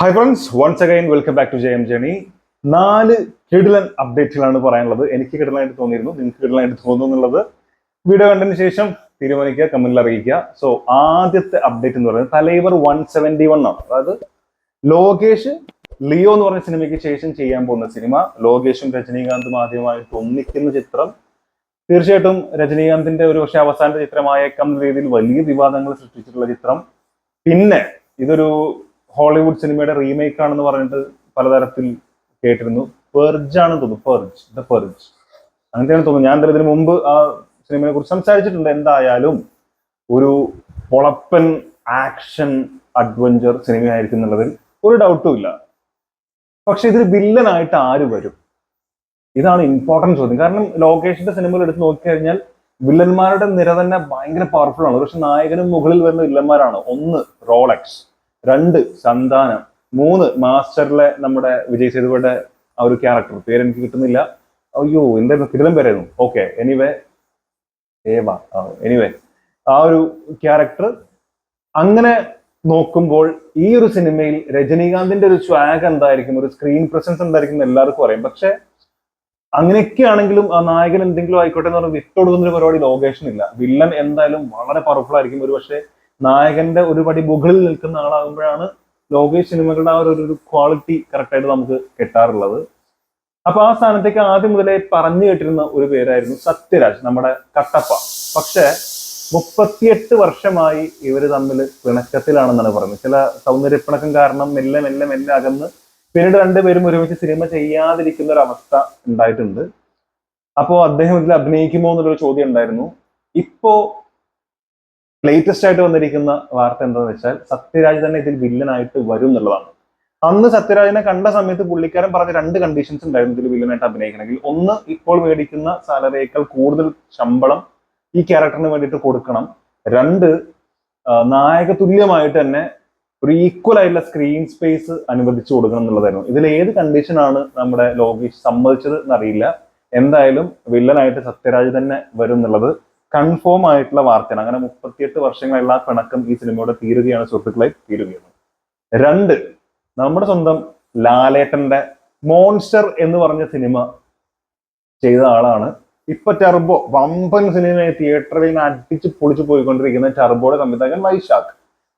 Hi friends once again welcome back to J M journey നാല് കിടിലൻ അപ്ഡേറ്റുകളാണ് പറയാനുള്ളത്. എനിക്ക് കിടലായിട്ട് തോന്നിയിരുന്നു നിങ്ങൾക്ക് കിടലായിട്ട് തോന്നുന്നു എന്നുള്ളത്. വീഡിയോ കണ്ടതിന് ശേഷം തീരുമാനിക്കുക കമന്റിൽ അറിയിക്കുക. സോ ആദ്യത്തെ അപ്ഡേറ്റ് എന്ന് പറയുന്നത് തലൈവർ വൺ സെവന്റി വൺ ആണ്. അതായത് ലോകേഷ് ലിയോ എന്ന് പറഞ്ഞ സിനിമയ്ക്ക് ശേഷം ചെയ്യാൻ പോകുന്ന സിനിമ ലോകേഷും രജനീകാന്തും ആദ്യമായിട്ട് ഒന്നിക്കുന്ന ചിത്രം. തീർച്ചയായിട്ടും രജനീകാന്തിന്റെ ഒരു പക്ഷേ അവസാനത്തെ ചിത്രമായേക്കാം എന്ന രീതിയിൽ വലിയ വിവാദങ്ങൾ സൃഷ്ടിച്ചിട്ടുള്ള ചിത്രം. പിന്നെ ഇതൊരു ഹോളിവുഡ് സിനിമയുടെ റീമേക്ക് ആണെന്ന് പറഞ്ഞിട്ട് പലതരത്തിൽ കേട്ടിരുന്നു. പെർജ് ആണ് തോന്നുന്നു. പെർജ് ദ പെർജ് തോന്നുന്നു ഞാൻ എന്തായാലും ഇതിനു മുമ്പ് ആ സിനിമയെ കുറിച്ച് സംസാരിച്ചിട്ടുണ്ട്. എന്തായാലും ഒരു പൊളപ്പൻ ആക്ഷൻ അഡ്വഞ്ചർ സിനിമയായിരിക്കും എന്നുള്ളതിൽ ഒരു ഡൗട്ടും ഇല്ല. പക്ഷെ ഇതിൽ വില്ലനായിട്ട് ആര് വരും? ഇതാണ് ഇമ്പോർട്ടന്റ് ചോദ്യം. കാരണം ലോകേഷിന്റെ സിനിമകൾ എടുത്ത് നോക്കിക്കഴിഞ്ഞാൽ വില്ലന്മാരുടെ നിര തന്നെ ഭയങ്കര പവർഫുൾ ആണ്. പക്ഷെ നായകനും മുകളിൽ വരുന്ന വില്ലന്മാരാണ് ഒന്ന് റോളക്സ് രണ്ട് സന്താനം മൂന്ന് മാസ്റ്ററിലെ നമ്മുടെ വിജയ് സേതുപയുടെ ആ ഒരു ക്യാരക്ടർ പേര് എനിക്ക് കിട്ടുന്നില്ല. അയ്യോ എന്തായിരുന്നു കിടിലം പേരായിരുന്നു. ഓക്കെ എനിവേ ഏവ എനിവേ ആ ഒരു ക്യാരക്ടർ അങ്ങനെ നോക്കുമ്പോൾ ഈ ഒരു സിനിമയിൽ രജനീകാന്തിന്റെ ഒരു സ്വാഗ് എന്തായിരിക്കും? ഒരു സ്ക്രീൻ പ്രസൻസ് എന്തായിരിക്കും എല്ലാവർക്കും അറിയാം. പക്ഷെ അങ്ങനെയൊക്കെ ആണെങ്കിലും ആ നായകൻ എന്തെങ്കിലും ആയിക്കോട്ടെ എന്ന് പറഞ്ഞാൽ വിട്ടൊടുക്കുന്ന ഒരു പരിപാടി ലോകേഷൻ ഇല്ല വില്ലൻ എന്തായാലും വളരെ പവർഫുൾ ആയിരിക്കും. ഒരു പക്ഷേ നായകന്റെ ഒരു പടി മുകളിൽ നിൽക്കുന്ന ആളാകുമ്പോഴാണ് ലോകേഷ് സിനിമകളുടെ ആ ഒരു ക്വാളിറ്റി കറക്റ്റായിട്ട് നമുക്ക് കിട്ടാറുള്ളത്. അപ്പൊ ആ സ്ഥാനത്തേക്ക് ആദ്യം മുതലേ പറഞ്ഞു കേട്ടിരുന്ന ഒരു പേരായിരുന്നു സത്യരാജ് നമ്മുടെ കട്ടപ്പ. പക്ഷെ മുപ്പത്തിയെട്ട് വർഷമായി ഇവർ തമ്മിൽ പിണക്കത്തിലാണെന്നാണ് പറയുന്നത് ചില സൗന്ദര്യപ്പിണക്കം കാരണം മെല്ലെ മെല്ലെ മെല്ലെ അകന്ന് പിന്നീട് രണ്ടുപേരും ഒരുമിച്ച് സിനിമ ചെയ്യാതിരിക്കുന്ന ഒരു അവസ്ഥ ഉണ്ടായിട്ടുണ്ട്. അപ്പോ അദ്ദേഹം ഇതിൽ അഭിനയിക്കുമോ എന്നുള്ളൊരു ചോദ്യം ഉണ്ടായിരുന്നു. ഇപ്പോ ലേറ്റസ്റ്റ് ആയിട്ട് വന്നിരിക്കുന്ന വാർത്ത എന്താണെന്ന് വെച്ചാൽ സത്യരാജ് തന്നെ ഇതിൽ വില്ലനായിട്ട് വരും എന്നുള്ളതാണ്. അന്ന് സത്യരാജിനെ കണ്ട സമയത്ത് പുള്ളിക്കാരൻ പറഞ്ഞ രണ്ട് കണ്ടീഷൻസ് ഉണ്ടായിരുന്നു ഇതിൽ വില്ലനായിട്ട് അഭിനയിക്കണമെങ്കിൽ. ഒന്ന് ഇപ്പോൾ മേടിക്കുന്ന സാലറിയേക്കാൾ കൂടുതൽ ശമ്പളം ഈ ക്യാരക്ടറിന് വേണ്ടിയിട്ട് കൊടുക്കണം. രണ്ട് നായക തുല്യമായിട്ട് തന്നെ ഒരു ഈക്വൽ ആയിട്ടുള്ള സ്ക്രീൻ സ്പേസ് അനുവദിച്ചു കൊടുക്കണം എന്നുള്ളതായിരുന്നു. ഇതിൽ ഏത് കണ്ടീഷനാണ് നമ്മുടെ ലോകേഷ് സമ്മതിച്ചത് എന്നറിയില്ല. എന്തായാലും വില്ലനായിട്ട് സത്യരാജ് തന്നെ വരും എന്നുള്ളത് കൺഫേം ആയിട്ടുള്ള വാർത്തയാണ്. അങ്ങനെ മുപ്പത്തിയെട്ട് വർഷങ്ങളുള്ള പിണക്കം ഈ സിനിമയുടെ തീരുകയാണ് സുഹൃത്തുക്കളെ തീരുകയാണ് രണ്ട് നമ്മുടെ സ്വന്തം ലാലേട്ടന്റെ മോൺസ്റ്റർ എന്ന് പറഞ്ഞ സിനിമ ചെയ്ത ആളാണ്. ഇപ്പൊ ടെർബോ വമ്പൻ സിനിമയെ തിയേറ്ററിൽ നിന്ന് അടിച്ച് പൊളിച്ചു പോയിക്കൊണ്ടിരിക്കുന്ന ടെർബോയുടെ സംവിധായകൻ വൈശാഖ്.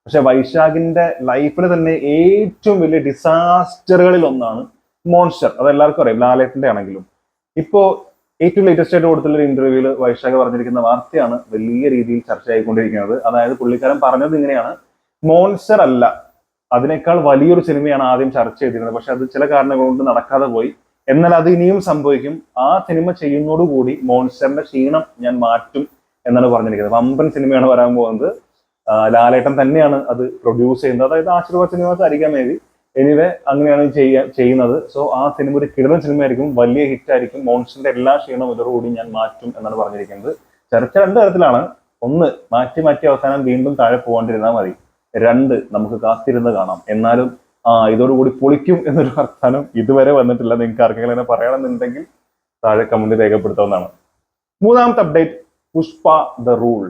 പക്ഷെ വൈശാഖിന്റെ ലൈഫിൽ തന്നെ ഏറ്റവും വലിയ ഡിസാസ്റ്ററുകളിൽ ഒന്നാണ് മോൺസ്റ്റർ. അത് എല്ലാവർക്കും അറിയാം ലാലേട്ടന്റെ ആണെങ്കിലും. ഇപ്പോ ഏറ്റവും ലേറ്റസ്റ്റ് ആയിട്ട് കൊടുത്തുള്ള ഒരു ഇന്റർവ്യൂവിൽ വൈശാഖ പറഞ്ഞിരിക്കുന്ന വാർത്തയാണ് വലിയ രീതിയിൽ ചർച്ചയായിക്കൊണ്ടിരിക്കുന്നത്. അതായത് പുള്ളിക്കാരൻ പറഞ്ഞത് ഇങ്ങനെയാണ്. മോൺസ്റ്റർ അല്ല. അതിനേക്കാൾ വലിയൊരു സിനിമയാണ് ആദ്യം ചർച്ച ചെയ്തിരുന്നത്. പക്ഷെ അത് ചില കാരണങ്ങൾ കൊണ്ട് നടക്കാതെ പോയി. എന്നാൽ അത് ഇനിയും സംഭവിക്കും. ആ സിനിമ ചെയ്യുന്നതോടുകൂടി മോൺസ്റ്ററിന്റെ ക്ഷീണം ഞാൻ മാറ്റും എന്നാണ് പറഞ്ഞിരിക്കുന്നത്. വമ്പൻ സിനിമയാണ് വരാൻ പോകുന്നത്. ലാലേട്ടൻ തന്നെയാണ് അത് പ്രൊഡ്യൂസ് ചെയ്യുന്നത്. അതായത് ആശീർവാദ് സിനിമാസ് മേബി എനിവേ അങ്ങനെയാണ് ചെയ്യാ ചെയ്യുന്നത്. സോ ആ സിനിമ ഒരു കിടന്ന സിനിമയായിരിക്കും വലിയ ഹിറ്റ് ആയിരിക്കും. മോൺസ്റ്ററിന്റെ എല്ലാ ക്ഷീണവും ഇതോടുകൂടി ഞാൻ മാറ്റും എന്നാണ് പറഞ്ഞിരിക്കുന്നത്. ചർച്ച രണ്ട് തരത്തിലാണ്. ഒന്ന് മാറ്റി മാറ്റി അവസാനം വീണ്ടും താഴെ പോകാണ്ടിരുന്നാൽ മതി. രണ്ട് നമുക്ക് കാത്തിരുന്ന് കാണാം. എന്നാലും ആ ഇതോടുകൂടി പൊളിക്കും എന്നൊരു വർത്താനം ഇതുവരെ വന്നിട്ടില്ല. നിങ്ങൾക്ക് ആർക്കെങ്കിലും എന്നെ പറയണമെന്നുണ്ടെങ്കിൽ താഴെ കമന്റ് രേഖപ്പെടുത്താവുന്നതാണ്. മൂന്നാമത്തെ അപ്ഡേറ്റ് പുഷ്പ ദ റൂൾ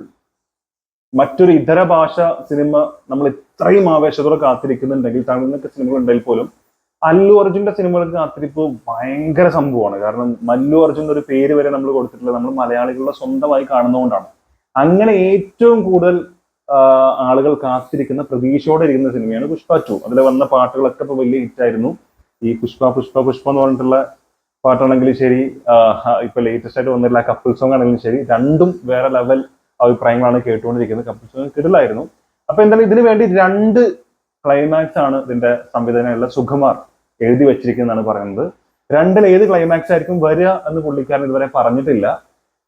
മറ്റൊരു ഇതര ഭാഷ സിനിമ നമ്മൾ ഇത്രയും ആവേശത്തോടെ കാത്തിരിക്കുന്നുണ്ടെങ്കിൽ തമിഴ്നൊക്കെ സിനിമകൾ ഉണ്ടെങ്കിൽ പോലും അല്ലു അർജുന്റെ സിനിമകൾക്ക് കാത്തിരിപ്പ് ഭയങ്കര സംഭവമാണ്. കാരണം മല്ലു അർജുൻ ഒരു പേര് വരെ നമ്മൾ കൊടുത്തിട്ടില്ല നമ്മൾ മലയാളികളുടെ സ്വന്തമായി കാണുന്നതുകൊണ്ടാണ്. അങ്ങനെ ഏറ്റവും കൂടുതൽ ആളുകൾ കാത്തിരിക്കുന്ന പ്രതീക്ഷയോടെ ഇരിക്കുന്ന സിനിമയാണ് പുഷ്പ ടു. അതിൽ വന്ന പാട്ടുകളൊക്കെ ഇപ്പൊ വലിയ ഹിറ്റായിരുന്നു. ഈ പുഷ്പ പുഷ്പ പുഷ്പ എന്ന് പറഞ്ഞിട്ടുള്ള പാട്ടാണെങ്കിലും ശരി ഇപ്പൊ ലേറ്റസ്റ്റ് ആയിട്ട് വന്നിട്ടുള്ള കപ്പിൾ സോങ് ആണെങ്കിലും ശരി രണ്ടും വേറെ ലെവൽ അഭിപ്രായങ്ങളാണ് കേട്ടുകൊണ്ടിരിക്കുന്നത്. കപ്പിൾ സോങ് കിടലായിരുന്നു. അപ്പൊ എന്തായാലും ഇതിനു വേണ്ടി രണ്ട് ക്ലൈമാക്സ് ആണ് ഇതിന്റെ സംവിധാനമുള്ള സുകുമാർ എഴുതി വെച്ചിരിക്കുന്നതാണ് പറയുന്നത്. രണ്ടിൽ ഏത് ക്ലൈമാക്സ് ആയിരിക്കും വരിക എന്ന് പുള്ളിക്കാരൻ ഇതുവരെ പറഞ്ഞിട്ടില്ല.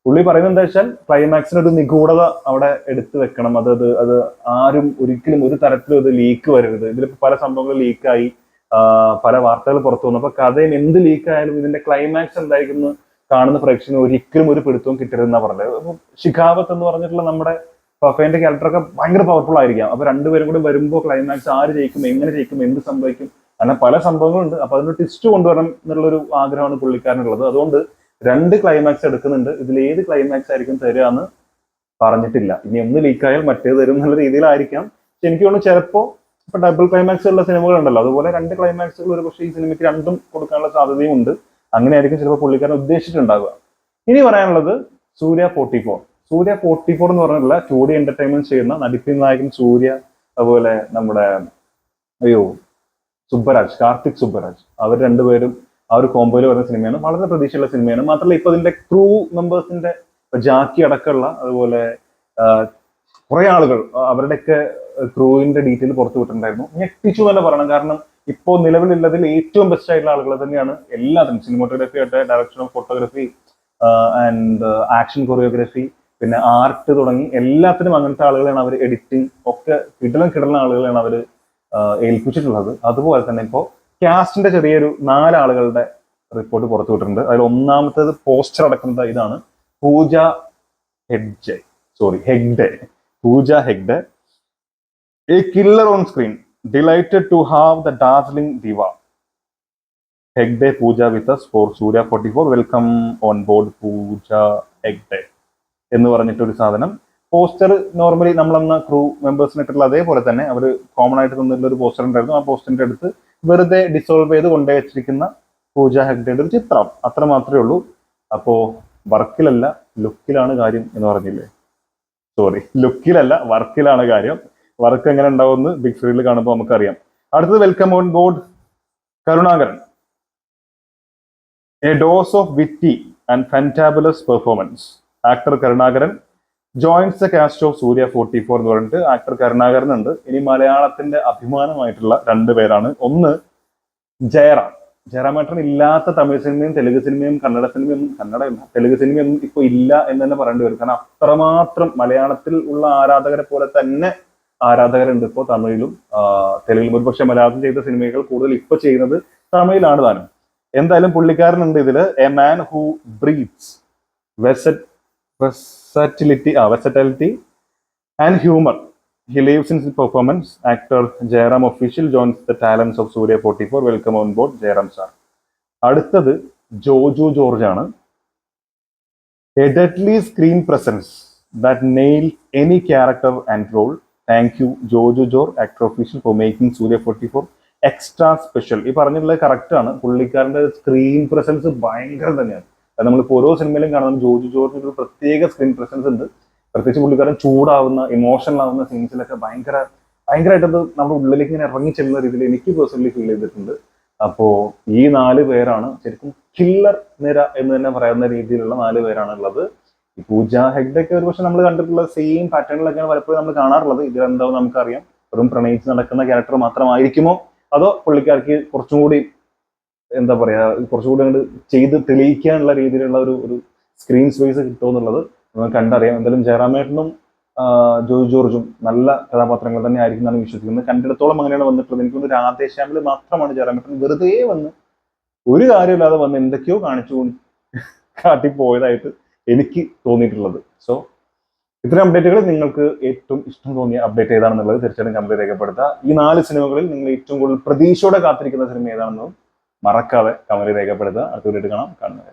പുള്ളി പറയുന്നത് എന്താ വെച്ചാൽ ക്ലൈമാക്സിന് ഒരു നിഗൂഢത അവിടെ എടുത്തു വെക്കണം. അത് അത് അത് ആരും ഒരിക്കലും ഒരു തരത്തിലും അത് ലീക്ക് വരരുത്. ഇതിലിപ്പോ പല സംഭവങ്ങൾ ലീക്കായി പല വാർത്തകൾ പുറത്തു വന്നു. അപ്പൊ കഥയും എന്ത് ലീക്കായാലും ഇതിന്റെ ക്ലൈമാക്സ് എന്തായിരിക്കും കാണുന്ന പ്രേക്ഷകന് ഒരിക്കലും ഒരു പിടുത്തവും കിട്ടരുതെന്നാ പറഞ്ഞത്. ശിഖാവത്ത് എന്ന് പറഞ്ഞിട്ടുള്ള നമ്മുടെ ഫഫേന്റെ ക്യാരക്ടറൊക്കെ ഭയങ്കര പവർഫുൾ ആയിരിക്കാം. അപ്പൊ രണ്ടുപേരും കൂടി വരുമ്പോൾ ക്ലൈമാക്സ് ആര് ജയിക്കും എങ്ങനെ ജയിക്കും എന്ത് സംഭവിക്കും അങ്ങനെ പല സംഭവങ്ങളുണ്ട്. അപ്പൊ അതിന് ട്വിസ്റ്റ് കൊണ്ടുവരണം എന്നുള്ളൊരു ആഗ്രഹമാണ് പുള്ളിക്കാരനുള്ളത്. അതുകൊണ്ട് രണ്ട് ക്ലൈമാക്സ് എടുക്കുന്നുണ്ട്. ഇതിൽ ഏത് ക്ലൈമാക്സ് ആയിരിക്കും തരിക എന്ന് പറഞ്ഞിട്ടില്ല. ഇനി ഒന്ന് ലീക്കായാൽ മറ്റേത് തരും എന്നുള്ള രീതിയിലായിരിക്കാം. പക്ഷെ എനിക്ക് തോന്നുന്നു ചിലപ്പോ ഇപ്പൊ ഡബിൾ ക്ലൈമാക്സ് ഉള്ള സിനിമകൾ ഉണ്ടല്ലോ അതുപോലെ രണ്ട് ക്ലൈമാക്സുകൾ ഒരു പക്ഷേ ഈ സിനിമയ്ക്ക് രണ്ടും കൊടുക്കാനുള്ള സാധ്യതയും ഉണ്ട് അങ്ങനെയായിരിക്കും ചിലപ്പോൾ പുള്ളിക്കാരൻ ഉദ്ദേശിച്ചിട്ടുണ്ടാവുക. ഇനി പറയാനുള്ളത് Suriya forty four Suriya forty four എന്ന് പറഞ്ഞിട്ടുള്ള ടു ഡി എന്റർടൈൻമെന്റ് ചെയ്യുന്ന നടിപ്പിൻ നായകൻ സൂര്യ അതുപോലെ നമ്മുടെ അയ്യോ സുബ്ബരാജ് കാർത്തിക് സുബ്ബരാജ്. അവർ രണ്ടുപേരും ആ ഒരു കോമ്പോയിൽ വരുന്ന സിനിമയാണ്. വളരെ പ്രതീക്ഷയുള്ള സിനിമയാണ്. മാത്രമല്ല ഇപ്പൊ ഇതിന്റെ ക്രൂ മെമ്പേഴ്സിന്റെ ജാക്കി അടക്കമുള്ള അതുപോലെ കുറെ ആളുകൾ അവരുടെയൊക്കെ ക്രൂവിന്റെ ഡീറ്റെയിൽ പുറത്തു വിട്ടിട്ടുണ്ടായിരുന്നു ഞെട്ടിച്ചു തന്നെ പറയണം. കാരണം ഇപ്പോൾ നിലവിലുള്ളതിൽ ഏറ്റവും ബെസ്റ്റ് ആയിട്ടുള്ള ആളുകൾ തന്നെയാണ് എല്ലാത്തിനും സിനിമോട്ടോഗ്രഫി ആയിട്ട് direction of photography and action choreography പിന്നെ ആർട്ട് തുടങ്ങി എല്ലാത്തിനും അങ്ങനത്തെ ആളുകളാണ് അവർ എഡിറ്റിംഗ് ഒക്കെ കിടലം കിടലം ആളുകളെയാണ് അവർ ഏൽപ്പിച്ചിട്ടുള്ളത്. അതുപോലെ തന്നെ ഇപ്പോൾ കാസ്റ്റിന്റെ ചെറിയൊരു നാലാളുകളുടെ റിപ്പോർട്ട് പുറത്തു വിട്ടിട്ടുണ്ട്. അതിൽ ഒന്നാമത്തേത് പോസ്റ്റർ അടക്കുന്നത് ഇതാണ് Pooja ഹെഡ്ജെ sorry Hegde. Pooja Hegde. A killer on screen delighted to have the Darjeeling diva Hegde Pooja with us for Suriya forty four welcome on board Pooja Hegde എന്ന് പറഞ്ഞിട്ടൊരു സാധനം. പോസ്റ്റർ നോർമലി നമ്മളന്ന് ക്രൂ മെമ്പേഴ്സിനിട്ടുള്ള അതേപോലെ തന്നെ അവർ common ആയിട്ട് തന്നിട്ടുള്ള ഒരു പോസ്റ്റർ ഉണ്ടായിരുന്നു. ആ പോസ്റ്ററിന്റെ അടുത്ത് വെറുതെ ഡിസോൾവ് ചെയ്ത് കൊണ്ടേ വെച്ചിരിക്കുന്ന പൂജ ഹെഗ്ഡയുടെ ഒരു ചിത്രം. അത്ര മാത്രമേ ഉള്ളൂ. അപ്പോ വർക്കിലല്ല ലുക്കിലാണ് കാര്യം എന്ന് പറഞ്ഞില്ലേ? സോറി ലുക്കിലല്ല വർക്കിലാണ് കാര്യം. വർക്ക് എങ്ങനെ ഉണ്ടാവുമെന്ന് ബിഗ് സ്ക്രീനിൽ കാണുമ്പോൾ നമുക്കറിയാം. അടുത്തത് welcome on board Karunakaran. A dose of witty and fantabulous performance actor Karunakaran. Joins the cast of Suriya forty four എന്ന് പറഞ്ഞിട്ട് ആക്ടർ കരുണാകരൻ ഉണ്ട്. ഇനി മലയാളത്തിന്റെ അഭിമാനമായിട്ടുള്ള രണ്ട് പേരാണ്. ഒന്ന് ജയറാം. ജയറാമേട്ടൻ ഇല്ലാത്ത തമിഴ് സിനിമയും തെലുങ്ക് സിനിമയും കന്നഡ സിനിമയും കന്നഡ തെലുങ്ക് സിനിമയൊന്നും ഇപ്പൊ ഇല്ല എന്ന് തന്നെ പറയേണ്ടി വരും. കാരണം അത്രമാത്രം മലയാളത്തിൽ ഉള്ള ആരാധകരെ പോലെ തന്നെ ആരാധകരുണ്ട് ഇപ്പോൾ തമിഴിലും തെലുങ്കിലും. ഒരുപക്ഷെ മലയാളത്തിൽ ചെയ്ത സിനിമകൾ കൂടുതൽ ഇപ്പൊ ചെയ്യുന്നത് തമിഴിലാണ് താനും എന്തായാലും പുള്ളിക്കാരനുണ്ട് ഇതിൽ a man who breathes. Versatility ah versatility and humour. He lives in performance actor Jayaram official joins the talents of Suriya forty four welcome on board Jayaram sir അടുത്തത് ജോജു ജോർജ് ആണ് a deadly screen presence that nail any character and role thank you Joju George actor official for making Suriya forty four extra special ഈ പറഞ്ഞിട്ടുള്ളത് correct ആണ്. പുള്ളിക്കാരന്റെ screen presence ഭയങ്കര തന്നെയാണ്. അത് നമ്മളിപ്പോൾ ഓരോ സിനിമയിലും കാണുന്ന ജോജു ജോർജിന് ഒരു പ്രത്യേക സ്ക്രീൻ പ്രസൻസ് ഉണ്ട്. പ്രത്യേകിച്ച് പുള്ളിക്കാരൻ ചൂടാവുന്ന ഇമോഷണൽ ആവുന്ന സീൻസിലൊക്കെ ഭയങ്കര ഭയങ്കരമായിട്ടത് നമ്മുടെ ഉള്ളിലേക്ക് ഇങ്ങനെ ഇറങ്ങി ചെല്ലുന്ന രീതിയിൽ എനിക്ക് പേഴ്സണലി ഫീൽ ചെയ്തിട്ടുണ്ട്. അപ്പോൾ ഈ നാല് പേരാണ് ശരിക്കും കില്ലർ നിര എന്ന് തന്നെ പറയുന്ന രീതിയിലുള്ള നാല് പേരാണ് ഉള്ളത്. ഈ പൂജ ഹെഗ്ഡൊക്കെ ഒരു പക്ഷെ നമ്മൾ കണ്ടിട്ടുള്ള സെയിം പാറ്റേണിലൊക്കെയാണ് പലപ്പോഴും നമ്മൾ കാണാറുള്ളത്. ഇതിലെന്താവും നമുക്കറിയാം. വെറും പ്രണയിച്ച് നടക്കുന്ന ക്യാരക്ടർ മാത്രമായിരിക്കുമോ? അതോ പുള്ളിക്കാർക്ക് കുറച്ചും കൂടി എന്താ പറയാ കുറച്ചും കൂടി അങ്ങോട്ട് ചെയ്ത് തെളിയിക്കാനുള്ള രീതിയിലുള്ള ഒരു ഒരു സ്ക്രീൻ സ്പേസ് കിട്ടുമോ എന്നുള്ളത് നമുക്ക് കണ്ടറിയാം. എന്തായാലും ജയറാമേട്ടനും ജോയ് ജോർജും നല്ല കഥാപാത്രങ്ങൾ തന്നെ ആയിരിക്കും എന്നാണ് വിശ്വസിക്കുന്നത്. കണ്ടിടത്തോളം അങ്ങനെയാണ് വന്നിട്ടുള്ളത്. എനിക്ക് തോന്നുന്നു രാധേശ്യാമിൽ മാത്രമാണ് ജയറാമേട്ടൻ വെറുതെ വന്ന് ഒരു കാര്യമില്ലാതെ വന്ന് എന്തൊക്കെയോ കാണിച്ചു കാട്ടി കാട്ടിപ്പോയതായിട്ട് എനിക്ക് തോന്നിയിട്ടുള്ളത്. സോ ഇത്തരം അപ്ഡേറ്റുകൾ നിങ്ങൾക്ക് ഏറ്റവും ഇഷ്ടം തോന്നിയ അപ്ഡേറ്റ് ഏതാണെന്നുള്ളത് തീർച്ചയായിട്ടും കമന്റ് രേഖപ്പെടുത്തുക. ഈ നാല് സിനിമകളിൽ നിങ്ങൾ ഏറ്റവും കൂടുതൽ പ്രതീക്ഷയോടെ കാത്തിരിക്കുന്ന സിനിമ ഏതാണെന്നും മറക്കാതെ കമന്റ് രേഖപ്പെടുത്തുക. അടുത്ത കാണാം. കാണുന്നത്